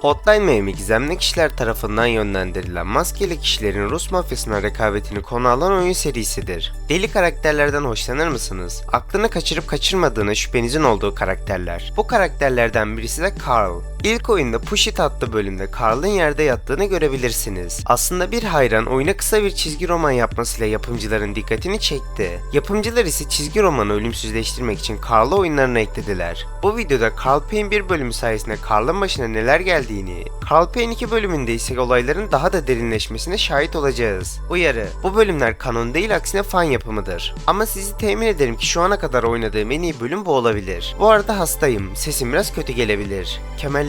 Hotline Miami gizemli kişiler tarafından yönlendirilen maskeli kişilerin Rus mafyasına rekabetini konu alan oyun serisidir. Deli karakterlerden hoşlanır mısınız? Aklını kaçırıp kaçırmadığına şüphenizin olduğu karakterler. Bu karakterlerden birisi de Carl. İlk oyunda Push It adlı bölümde Carl'ın yerde yattığını görebilirsiniz. Aslında bir hayran oyuna kısa bir çizgi roman yapmasıyla yapımcıların dikkatini çekti. Yapımcılar ise çizgi romanı ölümsüzleştirmek için Carl'ı oyunlarına eklediler. Bu videoda Carl Payne bir bölümü sayesinde Carl'ın başına neler geldiğini, Carl Payne 2 bölümünde ise olayların daha da derinleşmesine şahit olacağız. Uyarı, bu bölümler kanon değil aksine fan yapımıdır. Ama sizi temin ederim ki şu ana kadar oynadığım en iyi bölüm bu olabilir. Bu arada hastayım, sesim biraz kötü gelebilir.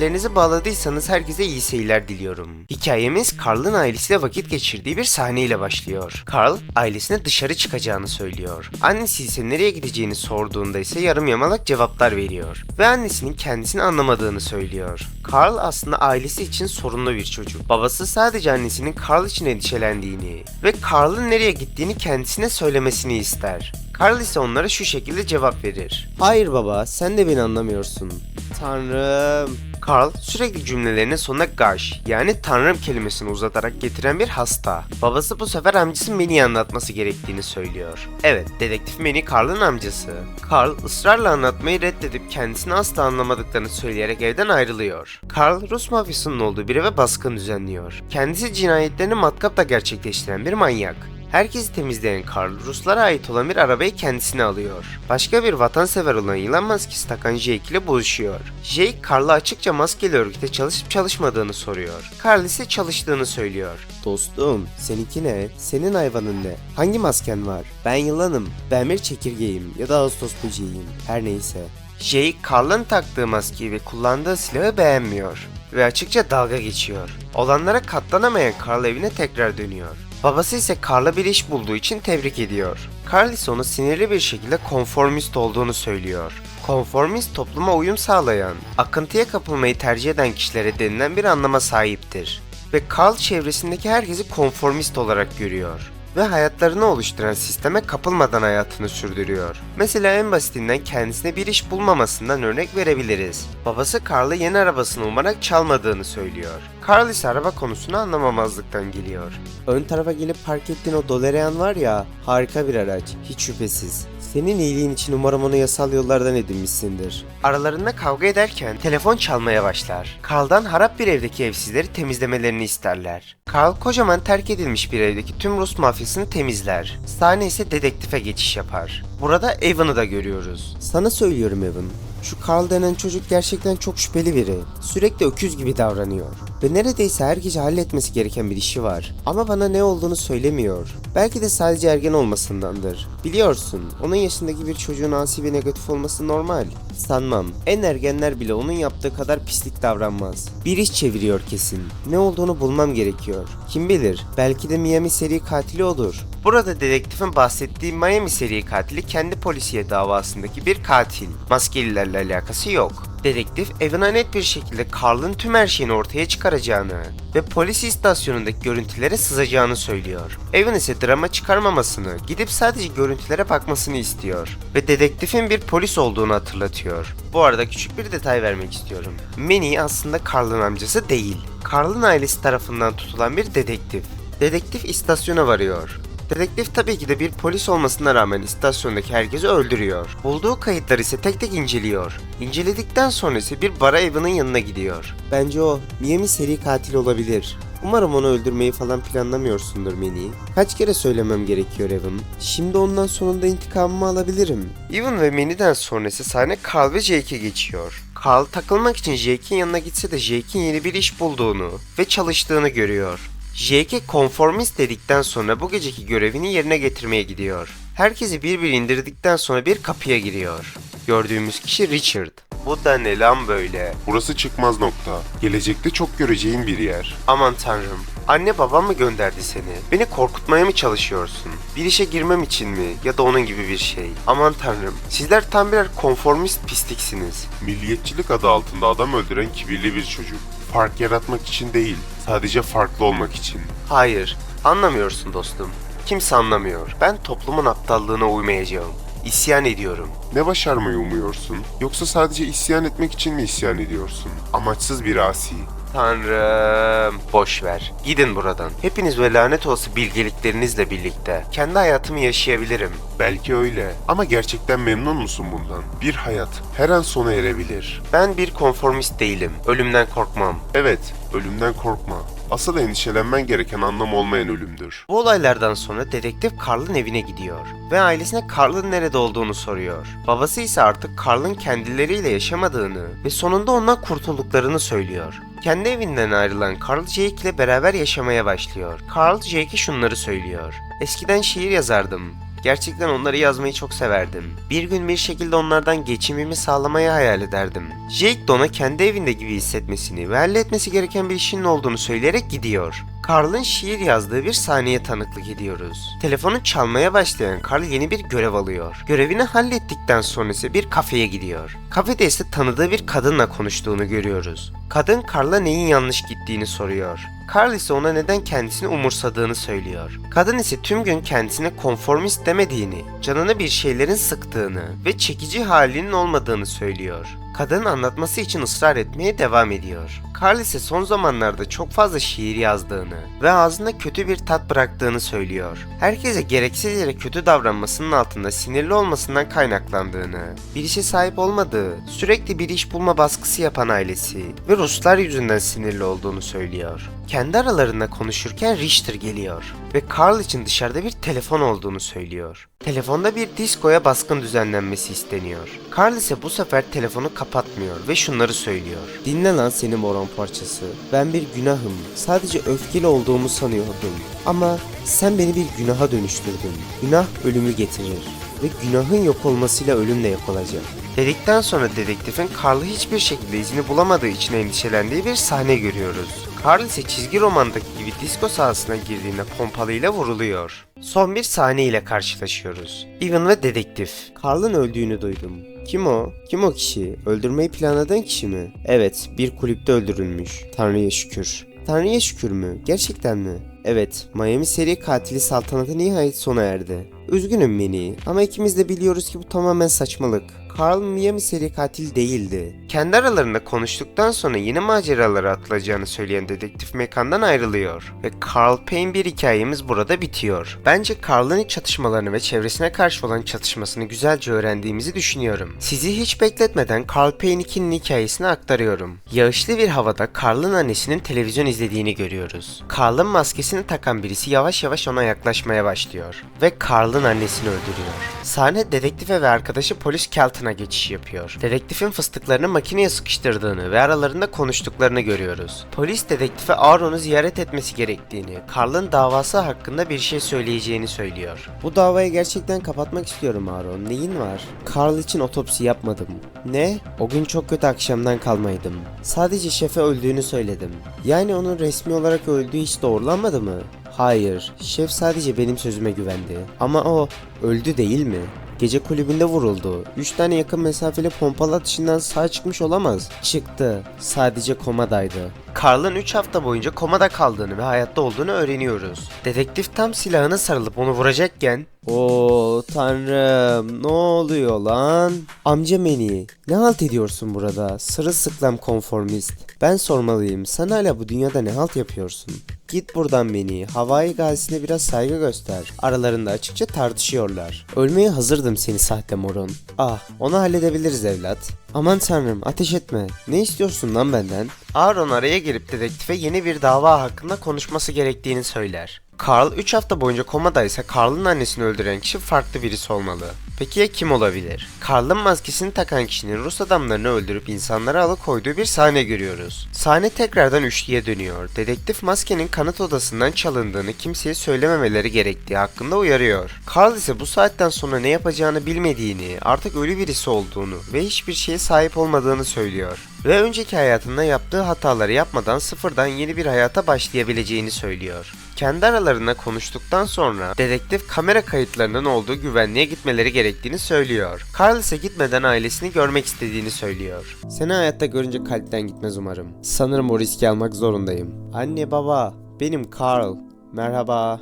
Kemerlerinizi bağladıysanız herkese iyi seyirler diliyorum. Hikayemiz Carl'ın ailesiyle vakit geçirdiği bir sahneyle başlıyor. Carl, ailesine dışarı çıkacağını söylüyor. Annesi ise nereye gideceğini sorduğunda ise yarım yamalak cevaplar veriyor. Ve annesinin kendisini anlamadığını söylüyor. Carl aslında ailesi için sorunlu bir çocuk. Babası sadece annesinin Carl için endişelendiğini ve Carl'ın nereye gittiğini kendisine söylemesini ister. Carl ise onlara şu şekilde cevap verir. Hayır baba, sen de beni anlamıyorsun. Tanrım. Carl sürekli cümlelerinin sonuna gosh yani tanrım kelimesini uzatarak getiren bir hasta. Babası bu sefer amcası Manny'i anlatması gerektiğini söylüyor. Evet, dedektif Manny Carl'ın amcası. Carl ısrarla anlatmayı reddedip kendisini asla anlamadıklarını söyleyerek evden ayrılıyor. Carl, Rus mafyasının olduğu bir eve baskın düzenliyor. Kendisi cinayetlerini matkapla gerçekleştiren bir manyak. Herkesi temizleyen Carl, Ruslara ait olan bir arabayı kendisine alıyor. Başka bir vatansever olan yılan maskesi takan Jake ile buluşuyor. Jake, Carl'a açıkça maskeli örgüte çalışıp çalışmadığını soruyor. Carl ise çalıştığını söylüyor. Dostum, seninki ne? Senin hayvanın ne? Hangi masken var? Ben yılanım. Ben bir çekirgeyim ya da ağustos böceğiyim. Her neyse. Jake, Carl'ın taktığı maskeyi ve kullandığı silahı beğenmiyor ve açıkça dalga geçiyor. Olanlara katlanamayan Carl evine tekrar dönüyor. Babası ise Carl'a bir iş bulduğu için tebrik ediyor. Carl ise onu sinirli bir şekilde konformist olduğunu söylüyor. Konformist topluma uyum sağlayan, akıntıya kapılmayı tercih eden kişilere denilen bir anlama sahiptir. Ve Carl çevresindeki herkesi konformist olarak görüyor ve hayatlarını oluşturan sisteme kapılmadan hayatını sürdürüyor. Mesela en basitinden kendisine bir iş bulmamasından örnek verebiliriz. Babası Carl'ı yeni arabasını umarak çalmadığını söylüyor. Carl ise araba konusunu anlamamazlıktan geliyor. Ön tarafa gelip park ettiğin o Dolerian var ya, harika bir araç, hiç şüphesiz. Senin iyiliğin için umarım onu yasal yollardan edinmişsindir. Aralarında kavga ederken telefon çalmaya başlar. Carl'dan harap bir evdeki evsizleri temizlemelerini isterler. Carl kocaman terk edilmiş bir evdeki tüm Rus mafyasını temizler. Sahne ise dedektife geçiş yapar. Burada Evan'ı da görüyoruz. Sana söylüyorum Evan. Şu Carl denen çocuk gerçekten çok şüpheli biri. Sürekli öküz gibi davranıyor. Ve neredeyse her gece halletmesi gereken bir işi var. Ama bana ne olduğunu söylemiyor. Belki de sadece ergen olmasındandır. Biliyorsun, onun yaşındaki bir çocuğun asi ve negatif olması normal. Sanmam. En ergenler bile onun yaptığı kadar pislik davranmaz. Bir iş çeviriyor kesin. Ne olduğunu bulmam gerekiyor. Kim bilir, belki de Miami seri katili olur. Burada dedektifin bahsettiği Miami seri katili kendi polisiye davasındaki bir katil. Maskelilerle alakası yok. Dedektif Evan'a net bir şekilde Carl'ın tüm her şeyini ortaya çıkaracağını ve polis istasyonundaki görüntülere sızacağını söylüyor. Evan ise drama çıkarmamasını, gidip sadece görüntülere bakmasını istiyor ve dedektifin bir polis olduğunu hatırlatıyor. Bu arada küçük bir detay vermek istiyorum. Manny aslında Carl'ın amcası değil. Carl'ın ailesi tarafından tutulan bir dedektif. Dedektif istasyona varıyor. Dedektif tabii ki de bir polis olmasına rağmen istasyondaki herkesi öldürüyor. Bulduğu kayıtları ise tek tek inceliyor. İnceledikten sonra ise bir bara Evan'ın yanına gidiyor. Bence o Miami seri katil olabilir. Umarım onu öldürmeyi falan planlamıyorsundur Manny. Kaç kere söylemem gerekiyor Evan. Şimdi ondan sonunda intikamımı alabilirim. Evan ve Manny'den sonrası sahne Carl ve Jake'e geçiyor. Carl takılmak için Jake'in yanına gitse de Jake'in yeni bir iş bulduğunu ve çalıştığını görüyor. Jake konformist dedikten sonra bu geceki görevini yerine getirmeye gidiyor. Herkesi bir bir indirdikten sonra bir kapıya giriyor. Gördüğümüz kişi Richard. Bu da ne lan böyle? Burası çıkmaz nokta. Gelecekte çok göreceğin bir yer. Aman tanrım. Anne babam mı gönderdi seni? Beni korkutmaya mı çalışıyorsun? Bir işe girmem için mi? Ya da onun gibi bir şey. Aman tanrım. Sizler tam birer konformist pisliksiniz. Milliyetçilik adı altında adam öldüren kibirli bir çocuk. Fark yaratmak için değil, sadece farklı olmak için. Hayır. Anlamıyorsun dostum. Kimse anlamıyor. Ben toplumun aptallığına uymayacağım. İsyan ediyorum. Ne başarmayı umuyorsun? Yoksa sadece isyan etmek için mi isyan ediyorsun? Amaçsız bir asi. Tanrım. Boş ver. Gidin buradan. Hepiniz ve lanet olası bilgeliklerinizle birlikte kendi hayatımı yaşayabilirim. Belki öyle ama gerçekten memnun musun bundan? Bir hayat her an sona erebilir. Ben bir konformist değilim. Ölümden korkmam. Evet, ölümden korkma. Asıl endişelenmen gereken anlam olmayan ölümdür. Bu olaylardan sonra dedektif Carl'ın evine gidiyor ve ailesine Carl'ın nerede olduğunu soruyor. Babası ise artık Carl'ın kendileriyle yaşamadığını ve sonunda ondan kurtulduklarını söylüyor. Kendi evinden ayrılan Carl Jake ile beraber yaşamaya başlıyor. Carl Jake'e şunları söylüyor. Eskiden şiir yazardım. Gerçekten onları yazmayı çok severdim. Bir gün bir şekilde onlardan geçimimi sağlamayı hayal ederdim. Jake de ona kendi evinde gibi hissetmesini ve halletmesi gereken bir işinin olduğunu söyleyerek gidiyor. Carl'ın şiir yazdığı bir sahneye tanıklık ediyoruz. Telefonu çalmaya başlayan Carl yeni bir görev alıyor. Görevini hallettikten sonra ise bir kafeye gidiyor. Kafede ise tanıdığı bir kadınla konuştuğunu görüyoruz. Kadın Carl'a neyin yanlış gittiğini soruyor. Carl ise ona neden kendisini umursadığını söylüyor. Kadın ise tüm gün kendisine konformist demediğini, canını bir şeylerin sıktığını ve çekici halinin olmadığını söylüyor. Kadın anlatması için ısrar etmeye devam ediyor. Carl ise son zamanlarda çok fazla şiir yazdığını ve ağzında kötü bir tat bıraktığını söylüyor. Herkese gereksiz yere kötü davranmasının altında sinirli olmasından kaynaklandığını, bir işe sahip olmadığı, sürekli bir iş bulma baskısı yapan ailesi ve Ruslar yüzünden sinirli olduğunu söylüyor. Kendi aralarında konuşurken Richter geliyor ve Carl için dışarıda bir telefon olduğunu söylüyor. Telefonda bir diskoya baskın düzenlenmesi isteniyor. Carl ise bu sefer telefonu kapatmıyor ve şunları söylüyor. Dinle lan seni moron parçası. Ben bir günahım. Sadece öfkeli olduğumu sanıyordum. Ama sen beni bir günaha dönüştürdün. Günah ölümü getirir ve günahın yok olmasıyla ölüm de yok olacak. Dedikten sonra dedektifin Carl'ı hiçbir şekilde izini bulamadığı için endişelendiği bir sahne görüyoruz. Carl ise çizgi romandaki gibi disko sahasına girdiğinde pompalıyla vuruluyor. Son bir sahne ile karşılaşıyoruz. Evan ve dedektif. Carl'ın öldüğünü duydum. Kim o? Kim o kişi? Öldürmeyi planladığın kişi mi? Evet, bir kulüpte öldürülmüş. Tanrı'ya şükür. Tanrı'ya şükür mü? Gerçekten mi? Evet, Miami seri katili saltanatı nihayet sona erdi. Üzgünüm Minnie ama ikimiz de biliyoruz ki bu tamamen saçmalık. Carl Miami seri katil değildi. Kendi aralarında konuştuktan sonra yeni maceralara atılacağını söyleyen dedektif mekandan ayrılıyor. Ve Carl Payne bir hikayemiz burada bitiyor. Bence Carl'ın iç çatışmalarını ve çevresine karşı olan çatışmasını güzelce öğrendiğimizi düşünüyorum. Sizi hiç bekletmeden Carl Payne 2'nin hikayesini aktarıyorum. Yağışlı bir havada Carl'ın annesinin televizyon izlediğini görüyoruz. Carl'ın maskesini takan birisi yavaş yavaş ona yaklaşmaya başlıyor. Ve Carl'ın annesini öldürüyor. Sahne dedektife ve arkadaşı polis Kelton'a geçiş yapıyor. Dedektifin fıstıklarını makineye sıkıştırdığını ve aralarında konuştuklarını görüyoruz. Polis dedektife Aaron'u ziyaret etmesi gerektiğini, Carl'ın davası hakkında bir şey söyleyeceğini söylüyor. Bu davayı gerçekten kapatmak istiyorum Aaron. Neyin var? Carl için otopsi yapmadım. Ne? O gün çok kötü akşamdan kalmaydım. Sadece şefe öldüğünü söyledim. Yani onun resmi olarak öldüğü hiç doğrulanmadı mı? Hayır, şef sadece benim sözüme güvendi. Ama o öldü değil mi? Gece kulübünde vuruldu. 3 tane yakın mesafeli pompalı atışından sağ çıkmış olamaz. Çıktı. Sadece komadaydı. Carl'ın 3 hafta boyunca komada kaldığını ve hayatta olduğunu öğreniyoruz. Dedektif tam silahına sarılıp onu vuracakken Oo tanrım ne oluyor lan? Amca Meni ne halt ediyorsun burada? Sırılsıklam konformist. Ben sormalıyım sen hala bu dünyada ne halt yapıyorsun? Git buradan beni. Havai gazisine biraz saygı göster. Aralarında açıkça tartışıyorlar. Ölmeye hazırdım seni sahte moron. Ah, onu halledebiliriz evlat. Aman tanrım ateş etme. Ne istiyorsun lan benden? Aaron araya girip dedektife yeni bir dava hakkında konuşması gerektiğini söyler. Carl 3 hafta boyunca komadaysa Carl'ın annesini öldüren kişi farklı birisi olmalı. Peki ya kim olabilir? Carl'ın maskesini takan kişinin Rus adamlarını öldürüp insanları alıkoyduğu bir sahne görüyoruz. Sahne tekrardan üçlüye dönüyor. Dedektif maskenin kanıt odasından çalındığını kimseye söylememeleri gerektiği hakkında uyarıyor. Carl ise bu saatten sonra ne yapacağını bilmediğini, artık ölü birisi olduğunu ve hiçbir şeye sahip olmadığını söylüyor. Ve önceki hayatında yaptığı hataları yapmadan sıfırdan yeni bir hayata başlayabileceğini söylüyor. Kendi aralarında konuştuktan sonra dedektif kamera kayıtlarının olduğu güvenliğe gitmeleri gerektiğini söylüyor. Carl ise gitmeden ailesini görmek istediğini söylüyor. Seni hayatta görünce kalpten gitmez umarım. Sanırım o riski almak zorundayım. Anne baba, benim Carl. Merhaba.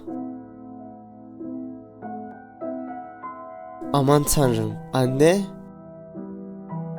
Aman tanrım. Anne?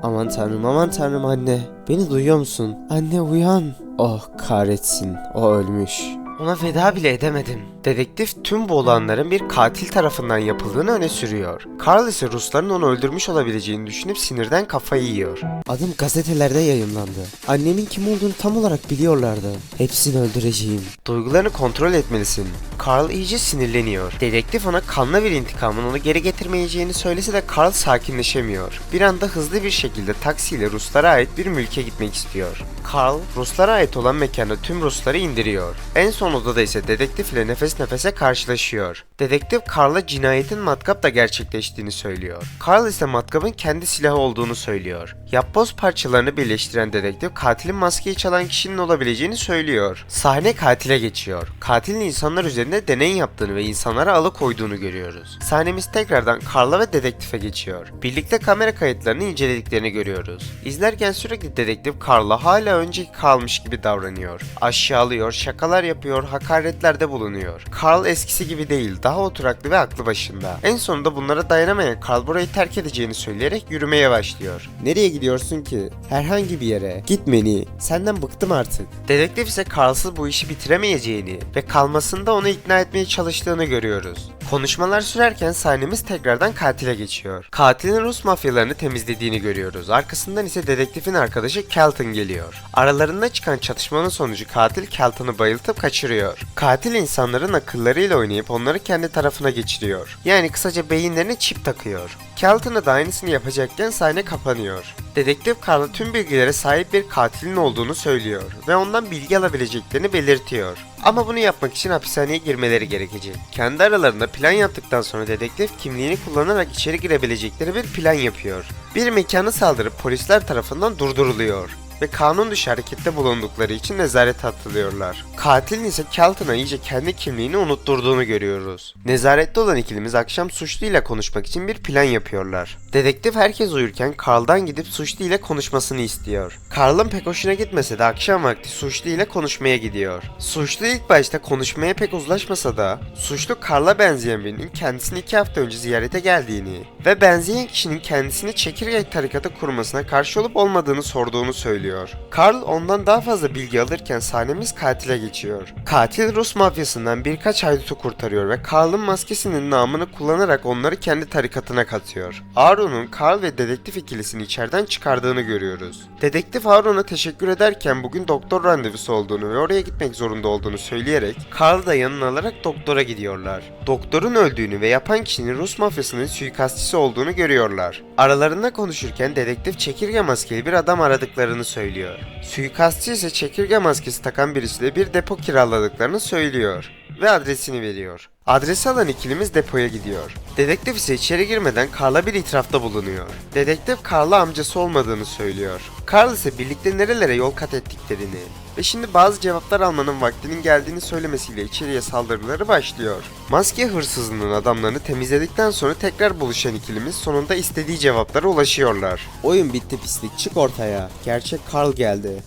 Aman tanrım aman tanrım anne. Beni duyuyor musun? Anne uyan. Oh kahretsin o ölmüş. Ona veda bile edemedim. Dedektif tüm bu olanların bir katil tarafından yapıldığını öne sürüyor. Carl ise Rusların onu öldürmüş olabileceğini düşünüp sinirden kafayı yiyor. Adım gazetelerde yayınlandı. Annemin kim olduğunu tam olarak biliyorlardı. Hepsini öldüreceğim. Duygularını kontrol etmelisin. Carl iyice sinirleniyor. Dedektif ona kanlı bir intikamın onu geri getirmeyeceğini söylese de Carl sakinleşemiyor. Bir anda hızlı bir şekilde taksiyle Ruslara ait bir mülke gitmek istiyor. Carl, Ruslara ait olan mekanda tüm Rusları indiriyor. En son odada ise dedektif ile nefes nefese karşılaşıyor. Dedektif Carl'a cinayetin matkapla gerçekleştiğini söylüyor. Carl ise matkapın kendi silahı olduğunu söylüyor. Yapboz parçalarını birleştiren dedektif katilin maskeyi çalan kişinin olabileceğini söylüyor. Sahne katile geçiyor. Katilin insanlar üzerinde deney yaptığını ve insanlara alıkoyduğunu görüyoruz. Sahnemiz tekrardan Carl'a ve dedektife geçiyor. Birlikte kamera kayıtlarını incelediklerini görüyoruz. İzlerken sürekli dedektif Carl'a hala önceki kalmış gibi davranıyor. Aşağılıyor, şakalar yapıyor, hakaretlerde bulunuyor. Carl eskisi gibi değil, daha oturaklı ve aklı başında. En sonunda bunlara dayanamayan Carl burayı terk edeceğini söyleyerek yürümeye başlıyor. Nereye gidiyorsun ki? Herhangi bir yere. Gitmeni. Senden bıktım artık. Dedektif ise Carl'sız bu işi bitiremeyeceğini ve kalmasında onu ikna etmeye çalıştığını görüyoruz. Konuşmalar sürerken sahnemiz tekrardan katile geçiyor. Katilin Rus mafyalarını temizlediğini görüyoruz. Arkasından ise dedektifin arkadaşı Kelton geliyor. Aralarında çıkan çatışmanın sonucu katil Kelton'u bayıltıp kaçırıyor. Katil insanların akıllarıyla oynayıp onları kendi tarafına geçiriyor. Yani kısaca beyinlerine çip takıyor. Kelton'a da aynısını yapacakken sahne kapanıyor. Dedektif Carl'a tüm bilgilere sahip bir katilin olduğunu söylüyor ve ondan bilgi alabileceklerini belirtiyor. Ama bunu yapmak için hapishaneye girmeleri gerekecek. Kendi aralarında plan yaptıktan sonra dedektif kimliğini kullanarak içeri girebilecekleri bir plan yapıyor. Bir mekanı saldırıp polisler tarafından durduruluyor ve kanun dışı harekette bulundukları için nezarete atılıyorlar. Katilin ise Kelton'a iyice kendi kimliğini unutturduğunu görüyoruz. Nezarette olan ikilimiz akşam suçluyla konuşmak için bir plan yapıyorlar. Dedektif herkes uyurken Carl'dan gidip suçlu ile konuşmasını istiyor. Carl'ın pek hoşuna gitmese de akşam vakti suçlu ile konuşmaya gidiyor. Suçlu ilk başta konuşmaya pek uzlaşmasa da suçlu Carl'a benzeyen birinin kendisini iki hafta önce ziyarete geldiğini ve benzeyen kişinin kendisini çekirge tarikatı kurmasına karşı olup olmadığını sorduğunu söylüyor. Carl ondan daha fazla bilgi alırken sahnemiz katile geçiyor. Katil Rus mafyasından birkaç haydutu kurtarıyor ve Carl'ın maskesinin namını kullanarak onları kendi tarikatına katıyor. Aaron'un Carl ve dedektif ikilisini içeriden çıkardığını görüyoruz. Dedektif Aaron'a teşekkür ederken bugün doktor randevusu olduğunu ve oraya gitmek zorunda olduğunu söyleyerek Carl'ı da yanına alarak doktora gidiyorlar. Doktorun öldüğünü ve yapan kişinin Rus mafyasının suikastçısı olduğunu görüyorlar. Aralarında konuşurken dedektif çekirge maskeli bir adam aradıklarını söylüyor. Suikastçı ise çekirge maskesi takan birisiyle bir depo kiraladıklarını söylüyor ve adresini veriyor. Adresi alan ikilimiz depoya gidiyor. Dedektif ise içeri girmeden Carl'a bir itirafta bulunuyor. Dedektif Carl'a amcası olmadığını söylüyor. Carl ise birlikte nerelere yol kat ettiklerini ve şimdi bazı cevaplar almanın vaktinin geldiğini söylemesiyle içeriye saldırıları başlıyor. Maske hırsızının adamlarını temizledikten sonra tekrar buluşan ikilimiz sonunda istediği cevaplara ulaşıyorlar. Oyun bitti pislik. Çık ortaya. Gerçek Carl geldi.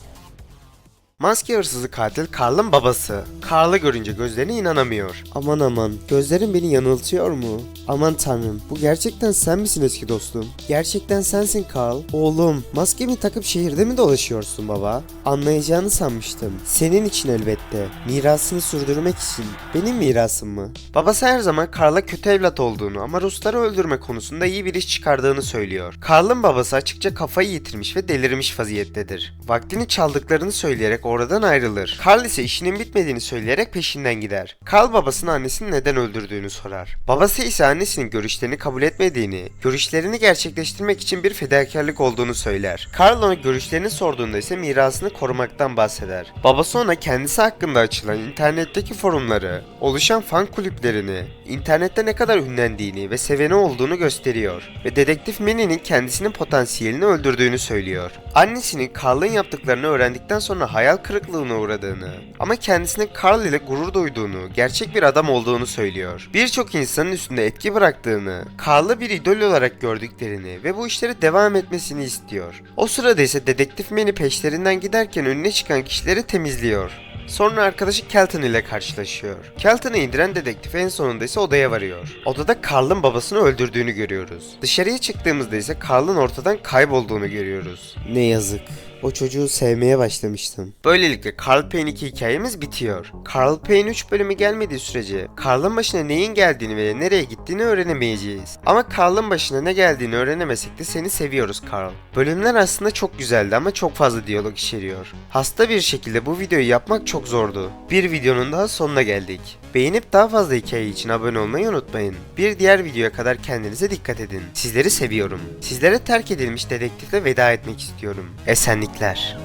Maske hırsızı katil Carl'ın babası. Carl'ı görünce gözlerine inanamıyor. Aman aman. Gözlerin beni yanıltıyor mu? Aman tanrım. Bu gerçekten sen misin eski dostum? Gerçekten sensin Carl. Oğlum. Maskemi takıp şehirde mi dolaşıyorsun baba? Anlayacağını sanmıştım. Senin için elbette. Mirasını sürdürmek için. Benim mirasım mı? Babası her zaman Carl'a kötü evlat olduğunu ama Rusları öldürme konusunda iyi bir iş çıkardığını söylüyor. Carl'ın babası açıkça kafayı yitirmiş ve delirmiş vaziyettedir. Vaktini çaldıklarını söyleyerek oradan ayrılır. Carl ise işinin bitmediğini söyleyerek peşinden gider. Carl babasına annesini neden öldürdüğünü sorar. Babası ise annesinin görüşlerini kabul etmediğini, görüşlerini gerçekleştirmek için bir fedakarlık olduğunu söyler. Carl ona görüşlerini sorduğunda ise mirasını korumaktan bahseder. Babası ona kendisi hakkında açılan internetteki forumları, oluşan fan kulüplerini, internette ne kadar ünlendiğini ve seveni olduğunu gösteriyor ve dedektif Minnie'nin kendisinin potansiyelini öldürdüğünü söylüyor. Annesinin Carl'ın yaptıklarını öğrendikten sonra hayal kırıklığına uğradığını ama kendisinin Carl ile gurur duyduğunu, gerçek bir adam olduğunu söylüyor. Birçok insanın üstünde etki bıraktığını, Carl'ı bir idol olarak gördüklerini ve bu işleri devam etmesini istiyor. O sırada ise dedektif Minnie peşlerinden giderken önüne çıkan kişileri temizliyor. Sonra arkadaşı Kelton ile karşılaşıyor. Kelton'ı indiren dedektif en sonunda ise odaya varıyor. Odada Carl'ın babasını öldürdüğünü görüyoruz. Dışarıya çıktığımızda ise Carl'ın ortadan kaybolduğunu görüyoruz. Ne yazık. O çocuğu sevmeye başlamıştım. Böylelikle Carl Payne 2 hikayemiz bitiyor. Carl Payne 3 bölümü gelmediği sürece Carl'ın başına neyin geldiğini ve nereye gittiğini öğrenemeyeceğiz. Ama Carl'ın başına ne geldiğini öğrenemesek de seni seviyoruz Carl. Bölümler aslında çok güzeldi ama çok fazla diyalog içeriyor. Hasta bir şekilde bu videoyu yapmak çok zordu. Bir videonun daha sonuna geldik. Beğenip daha fazla hikaye için abone olmayı unutmayın. Bir diğer videoya kadar kendinize dikkat edin. Sizleri seviyorum. Sizlere terk edilmiş dedektifle veda etmek istiyorum. Esenlikler.